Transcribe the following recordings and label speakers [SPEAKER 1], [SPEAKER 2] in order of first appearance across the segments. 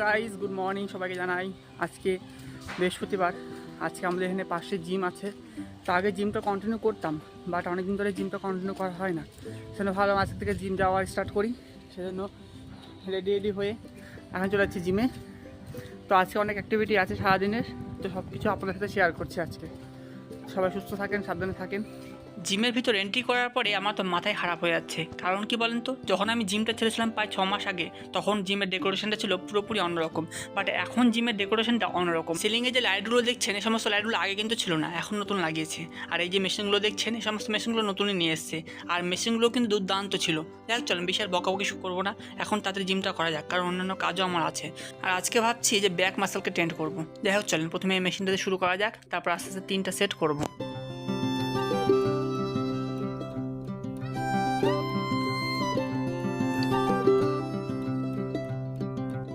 [SPEAKER 1] Guys good morning সবাইকে জানাই। আজকে বৃহস্পতিবার। আজকে আমাদের এখানে পাশে জিম আছে। তো আগে জিমটা কন্টিনিউ করতাম বাট অনেকদিন ধরে জিমটা কন্টিনিউ করা হয় না। সেজন্য ভালো আজকে থেকে জিম যাওয়া স্টার্ট করি। সেজন্য রেডি রেডি হয়ে এখন চলে যাচ্ছি জিমে তো আজকে অনেক অ্যাক্টিভিটি আছে সারাদিনের। তো সব কিছু আপনাদের সাথে শেয়ার করছি আজকে। সবাই সুস্থ থাকেন, সাবধানে থাকেন। জিমের ভিতর এন্ট্রি করার পরে আমার তো মাথায় খারাপ হয়ে যাচ্ছে। কারণ কি বলেন তো? যখন আমি জিমটা ছেড়েছিলাম প্রায় ছ মাস আগে, তখন জিমের ডেকোরেশনটা ছিল পুরোপুরি অন্যরকম। বাট এখন জিমের ডেকোরেশনটা অন্যরকম। সিলিংয়ে যে লাইটগুলো দেখছেন এই সমস্ত লাইটগুলো আগে কিন্তু ছিল না, এখন নতুন লাগিয়েছে। আর এই যে মেশিনগুলো দেখছেন এই সমস্ত মেশিনগুলো নতুনই নিয়ে এসছে। আর মেশিনগুলো কিন্তু দুর্দান্ত ছিল। দেখ চলেন, বিশাল বকাবকি করব না। এখন তাড়াতাড়ি জিমটা করা যাক, কারণ অন্যান্য কাজও আমার আছে। আর আজকে ভাবছি যে ব্যাক মাসেলকে টেন্ড করব। হোক, চলেন, প্রথমে এই মেশিনটাতে শুরু করা যাক, তারপর আস্তে আস্তে তিনটা সেট করব।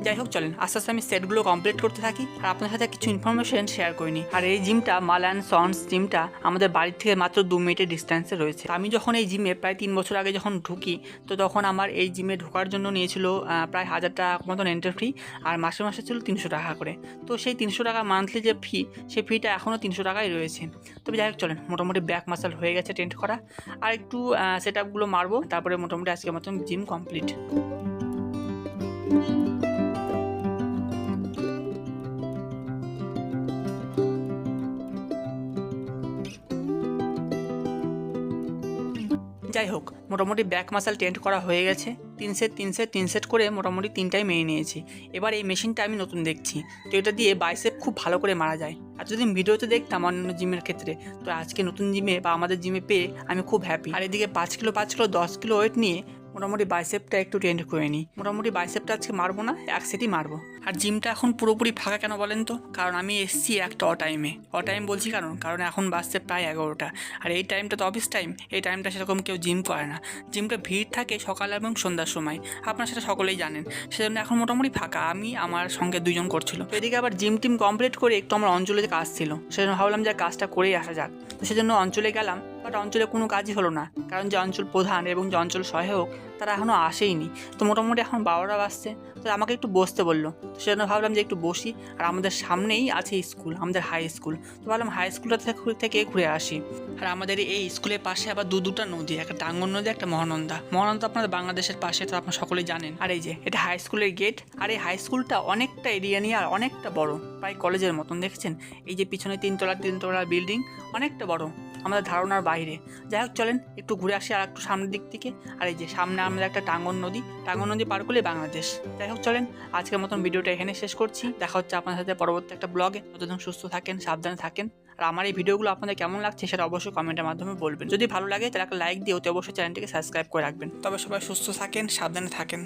[SPEAKER 1] যাই হোক, চলেন, আস্তে আস্তে আমি সেটগুলো কমপ্লিট করতে থাকি। আর আপনার সাথে কিছু ইনফরমেশন শেয়ার করিনি। আর এই জিমটা মালান সন্স জিমটা আমাদের বাড়ির থেকে মাত্র দু মিনিটের ডিস্টেন্সে রয়েছে। আমি যখন এই জিমে প্রায় তিন বছর আগে যখন ঢুকি, তো তখন আমার এই জিমে ঢোকার জন্য নিয়েছিল প্রায় হাজার টাকা মতন এন্টার ফি আর মাসে মাসে ছিল তিনশো টাকা করে। তো সেই তিনশো টাকা মান্থলি যে ফি সেই ফিটা এখনও তিনশো টাকাই রয়েছে। তবে যাই হোক, চলেন, মোটামুটি ব্যাক মাসাল হয়ে গেছে টেন্ট করা। আর একটু সেট আপগুলো মারবো, তারপরে মোটামুটি আজকের মতন জিম কমপ্লিট যাই হোক। মোটামুটি ব্যাক মাসাল টেন্ট করা হয়ে গেছে। তিন সেট তিন সেট তিন সেট করে মোটামুটি তিনটাই মেনে নিয়েছি। এবার এই মেশিনটা আমি নতুন দেখছি। তো এটা দিয়ে বাইসেপ খুব ভালো করে মারা যায়। আর যদি ভিডিওতে দেখতাম অন্যান্য জিমের ক্ষেত্রে, তো আজকে নতুন জিমে বা আমাদের জিমে পেয়ে আমি খুব হ্যাপি আর এদিকে পাঁচ কিলো পাঁচ কিলো দশ কিলো ওয়েট নিয়ে মোটামুটি বাইসেপটা একটু টেন্ড করে নিই। মোটামুটি বাইসেপটা আজকে মারবো না, এক সেটই মারবো। আর জিমটা এখন পুরোপুরি ফাঁকা কেন বলেন তো? কারণ আমি এসছি একটা অ টাইমে অ টাইম বলছি কারণ কারণ এখন বাজছে প্রায় এগারোটা। আর এই টাইমটা তো অফিস টাইম এই টাইমটা সেরকম কেউ জিম করে না। জিমটা ভিড় থাকে সকাল এবং সন্ধ্যার সময়। আপনারা সেটা সকলেই জানেন। সেজন্য এখন মোটামুটি ফাঁকা। আমি, আমার সঙ্গে দুজন করছিল। এদিকে আবার জিম টিম কমপ্লিট করে একটু আমার অঞ্চলে কাজ ছিল, সেজন্য ভাবলাম যে কাজটা করেই আসা যাক। তো সেজন্য অঞ্চলে গেলাম। বাট অঞ্চলে কোনো কাজই হলো না। কারণ যে অঞ্চল প্রধান এবং যে অঞ্চল সহায়ক, তারা এখনও আসেইনি। তো মোটামুটি এখন বারোটা বাজছে তো আমাকে একটু বসতে বলল। তো সেজন্য ভাবলাম যে একটু বসি, আর আমাদের সামনেই আছে স্কুল, আমাদের হাই স্কুল। তো ভাবলাম হাই স্কুলটা থেকে- ঘুরে আসি। আর আমাদের এই স্কুলের পাশে আবার দু, দুটা নদী, একটা টাঙ্গন নদী, একটা মহানন্দা। মহানন্দা আপনাদের বাংলাদেশের পাশে, তো আপনারা সকলেই জানেন। আর এই যে, এটা হাই স্কুলের গেট আর এই হাই স্কুলটা অনেকটা এরিয়া নিয়ে আর অনেকটা বড়। প্রায় কলেজের মতন, দেখছেন? এই যে পিছনে তিনতলা তিনতলা বিল্ডিং, অনেকটা বড় আমাদের ধারণার বাইরে। যাই হোক, চলেন একটু ঘুরে আসি আর একটু সামনের দিক থেকে। আর এই যে সামনে আমাদের একটা টাঙ্গন নদী টাঙ্গন নদী পার করলে বাংলাদেশ। যাই হোক, চলেন আজকের মতন ভিডিওটা এখানে শেষ করছি। দেখা হচ্ছে আপনার সাথে পরবর্তী একটা ব্লগে। যতদিন সুস্থ থাকেন, সাবধানে থাকেন। আর আমার এই ভিডিওগুলো আপনাদের কেমন লাগছে সেটা অবশ্যই কমেন্টের মাধ্যমে বলবেন। যদি ভালো লাগে, তাহলে একটা লাইক দিয়ে অতি অবশ্যই চ্যানেলটিকে সাবস্ক্রাইব করে রাখবেন। তবে সবাই সুস্থ থাকেন, সাবধানে থাকেন।